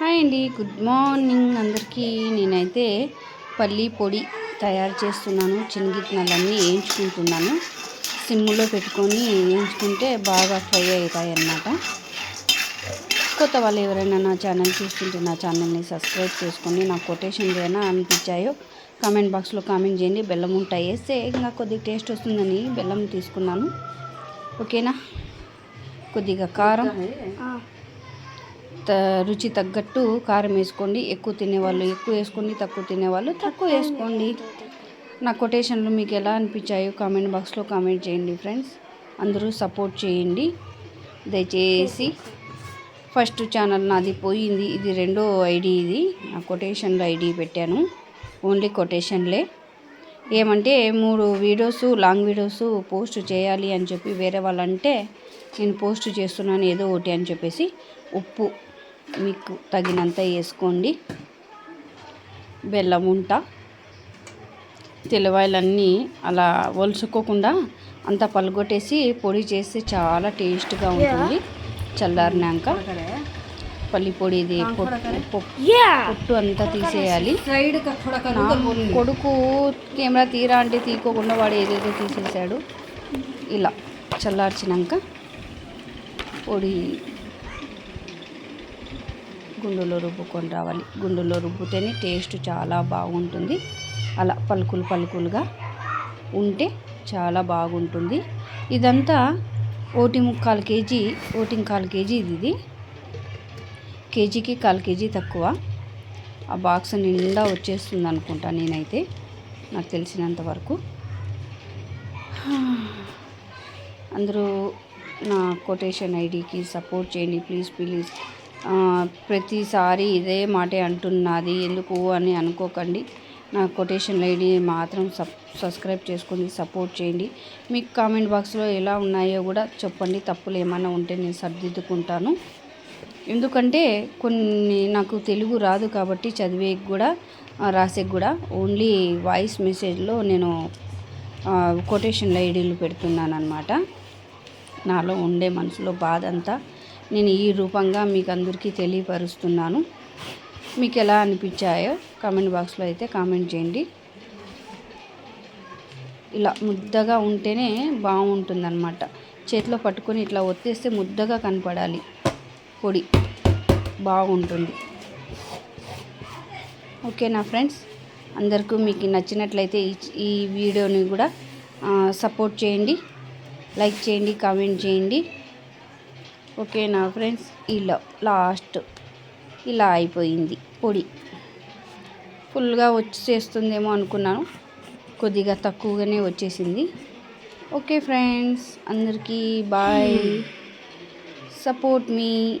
Hi అండి good morning అందరికీ. నేనైతే పల్లి పొడి తయారు చేస్తున్నాను చినిగిత్తనాలన్నీ వేయించుకుంటున్నాను. సిమ్లో పెట్టుకొని వేయించుకుంటే బాగా ఫ్రై అవుతాయి అన్నమాట కొత్త వాళ్ళు ఎవరైనా నా ఛానల్ చూస్తుంటే నా ఛానల్ని సబ్స్క్రైబ్ చేసుకొని నా కొటేషన్ ఏమైనా అనిపించాయో కామెంట్ బాక్స్లో కామెంట్ చేయండి. బెల్లం ఉంటాయి వేస్తే ఇంకా కొద్దిగా టేస్ట్ వస్తుందని బెల్లం తీసుకున్నాను. ఓకేనా? కొద్దిగా కారం. రుచి తగ్గట్టు కారం వేసుకోండి. ఎక్కువ తినేవాళ్ళు ఎక్కువ వేసుకోండి తక్కువ తినేవాళ్ళు తక్కువ వేసుకోండి. నా కొటేషన్లు మీకు ఎలా అనిపించాయో కామెంట్ బాక్స్లో కామెంట్ చేయండి ఫ్రెండ్స్. అందరూ సపోర్ట్ చేయండి. దయచేసి ఫస్ట్ ఛానల్ నాది పోయింది. ఇది రెండో ఐడి ఇది. నా కొటేషన్లో ఐడి పెట్టాను. ఓన్లీ కొటేషన్లే. ఏమంటే మూడు వీడియోస్ లాంగ్ వీడియోస్ పోస్ట్ చేయాలి అని చెప్పి వేరే వాళ్ళు అంటే నేను పోస్ట్ చేస్తున్నాను ఏదో ఒకటి అని చెప్పేసి ఉప్పు మీకు తగినంత వేసుకోండి. బెల్లం ఉంట తెల్లవాయలన్నీ అలా ఒలుసుకోకుండా అంతా పలుగొట్టేసి పొడి చేస్తే చాలా టేస్ట్గా ఉంటుంది. చల్లారినాక పల్లి పొడిది పొట్టు అంతా తీసేయాలి. కొడుకు కెమెరా తీరా అంటే తీకోకుండా వాడు ఏదైతే తీసేసాడు ఇలా చల్లార్చినాక పొడి గుండెలో రుబ్బుకొని రావాలి. గుండెలో రుబ్బితేనే టేస్ట్ చాలా బాగుంటుంది. అలా పలుకులు పలుకులుగా ఉంటే చాలా బాగుంటుంది. ఇదంతా ఓటి ముక్కాలు కేజీ ఓటింకాలు కేజీ ఇది. కేజీకి కాలు కేజీ తక్కువ. ఆ బాక్స్ నిండా వచ్చేస్తుంది అనుకుంటా నేనైతే. నాకు తెలిసినంత వరకు. అందరూ నా కొటేషన్ ఐడికి సపోర్ట్ చేయండి ప్లీజ్ ప్లీజ్. ప్రతిసారి ఇదే మాటే అంటున్నది. ఎందుకు అని అనుకోకండి. నా కొటేషన్ ఐడి మాత్రం సబ్ సబ్స్క్రైబ్ చేసుకొని సపోర్ట్ చేయండి. మీకు కామెంట్ బాక్స్లో ఎలా ఉన్నాయో కూడా చెప్పండి. తప్పులు ఏమైనా ఉంటే నేను సర్దిద్దుకుంటాను. ఎందుకంటే కొన్ని నాకు తెలుగు రాదు కాబట్టి చదివే కూడా రాసే కూడా. ఓన్లీ వాయిస్ మెసేజ్లో నేను కొటేషన్ ఐడీలు పెడుతున్నాను అనమాట నాలో ఉండే మనసులో బాధ అంతా నేను ఈ రూపంగా మీకు అందరికీ తెలియపరుస్తున్నాను. మీకు ఎలా అనిపించాయో కామెంట్ బాక్స్లో అయితే కామెంట్ చేయండి. ఇలా ముద్దగా ఉంటేనే బాగుంటుందన్నమాట. చేతిలో పట్టుకొని ఇట్లా ఒత్తేస్తే ముద్దగా కనపడాలి. పొడి. బాగుంటుంది. ఓకేనా ఫ్రెండ్స్? అందరికీ మీకు నచ్చినట్లయితే ఈ- ఈ వీడియోని కూడా సపోర్ట్ చేయండి. లైక్ చేయండి కామెంట్ చేయండి. ఓకేనా ఫ్రెండ్స్? ఇలా లాస్ట్. ఇలా అయిపోయింది పొడి. ఫుల్గా వచ్చేస్తుందేమో అనుకున్నాను. కొద్దిగా తక్కువగానే వచ్చేసింది. ఓకే ఫ్రెండ్స్ అందరికీ బాయ్. Support me.